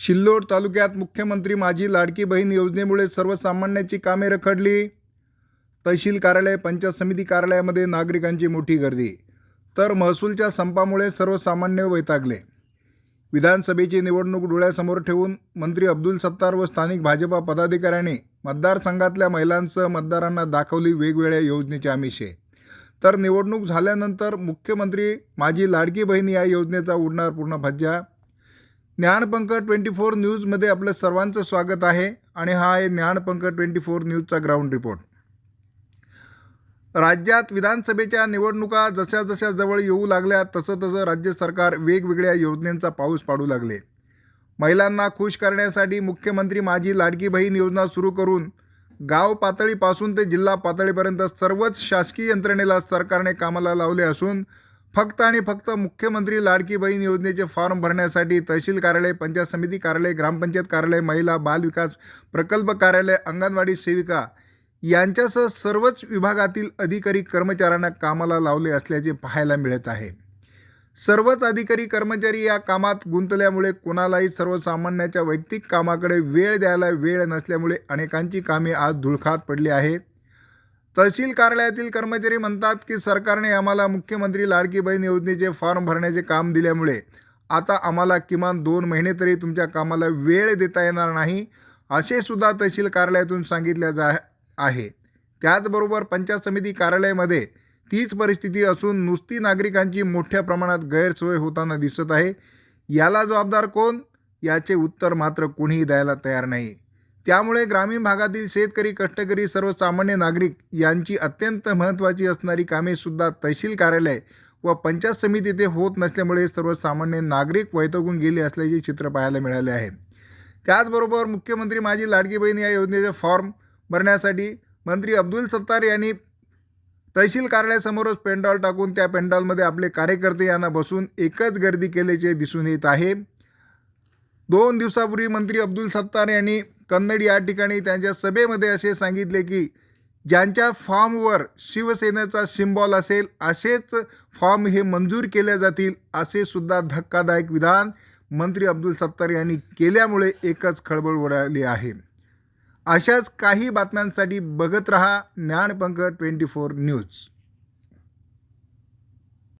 शिल्लोड तालुक्यात मुख्यमंत्री माझी लाडकी बहीण योजनेमुळे सर्वसामान्यांची कामे रखडली. तहसील कार्यालय पंचायत समिती कार्यालयामध्ये नागरिकांची मोठी गर्दी. तर महसूलच्या संपामुळे सर्वसामान्य वैतागले. विधानसभेची निवडणूक डोळ्यासमोर ठेवून मंत्री अब्दुल सत्तार व स्थानिक भाजपा पदाधिकाऱ्यांनी मतदारसंघातल्या महिलांसह मतदारांना दाखवली वेगवेगळ्या योजनेची आमिषे तर निवडणूक झाल्यानंतर मुख्यमंत्री माझी लाडकी बहीण या योजनेचा उडणार पूर्ण फज्जा ज्ञानपंख ट्वेंटी फोर न्यूजमध्ये आपलं सर्वांचं स्वागत आहे आणि हा आहे ज्ञानपंख ट्वेंटी फोर न्यूजचा ग्राउंड रिपोर्ट. राज्यात विधानसभेच्या निवडणुका जशा जशा जवळ येऊ लागल्या तसं तसं राज्य सरकार वेगवेगळ्या योजनेंचा पाऊस पाडू लागले. महिलांना खुश करण्यासाठी मुख्यमंत्री माझी लाडकी बहीण योजना सुरू करून गाव पातळीपासून ते जिल्हा पातळीपर्यंत सर्वच शासकीय यंत्रणेला सरकारने कामाला लावले असून फक्त आणि फक्त मुख्यमंत्री लाडकी बहीण योजनेचे फॉर्म भरण्यासाठी तहसील कार्यालय पंचायत समिती कार्यालय ग्रामपंचायत कार्यालय महिला बाल विकास प्रकल्प कार्यालय अंगणवाडी सेविका यांच्यासह सर्वच विभागातील अधिकारी कर्मचाऱ्यांना कामाला लावले असल्याचे पाहायला मिळत आहे. सर्वच अधिकारी कर्मचारी या कामात गुंतल्यामुळे कोणालाही सर्वसामान्याच्या वैयक्तिक कामाकडे वेळ द्यायला वेळ नसल्यामुळे अनेकांची कामे आज धुळखात पडली आहेत. तहसील कार्यालयातील कर्मचारी म्हणतात की सरकारने आम्हाला मुख्यमंत्री लाडकी बहीण योजनेचे फॉर्म भरण्याचे काम दिल्यामुळे आता आम्हाला किमान दोन महिने तरी तुमच्या कामाला वेळ देता येणार नाही असे सुद्धा तहसील कार्यालयातून सांगितले जा आहे. त्याचबरोबर पंचायत समिती कार्यालयामध्ये तीच परिस्थिती असून नुसती नागरिकांची मोठ्या प्रमाणात गैरसोय होताना दिसत आहे. याला जबाबदार कोण? याचे उत्तर मात्र कोणीही द्यायला तयार नाही. त्यामुळे ग्रामीण भागातील शेतकरी कष्टकरी सर्वसामान्य नागरिक यांची अत्यंत महत्त्वाची असणारी कामेसुद्धा तहसील कार्यालय व पंचायत समिती ते होत नसल्यामुळे सर्वसामान्य नागरिक वैतगून गेले असल्याचे चित्र पाहायला मिळाले आहे. त्याचबरोबर मुख्यमंत्री माझी लाडकी बहीण या योजनेचे फॉर्म भरण्यासाठी मंत्री अब्दुल सत्तार यांनी तहसील कार्यालयासमोरच पेंडॉल टाकून त्या पेंडॉलमध्ये आपले कार्यकर्ते यांना बसून एकच गर्दी केल्याचे दिसून येत आहे. दोन दिवसापूर्वी मंत्री अब्दुल सत्तार यांनी कन्नड या ठिकाणी त्यांच्या सभेमध्ये असे सांगितले की ज्यांच्या फॉर्मवर शिवसेनेचा सिम्बॉल असेल असेच फॉर्म हे मंजूर केले जातील असे सुद्धा धक्कादायक विधान मंत्री अब्दुल सत्तार यांनी केल्यामुळे एकच खळबळ उडाली आहे. अशाच काही बातम्यांसाठी बघत रहा ज्ञानपंख ट्वेंटी फोर न्यूज.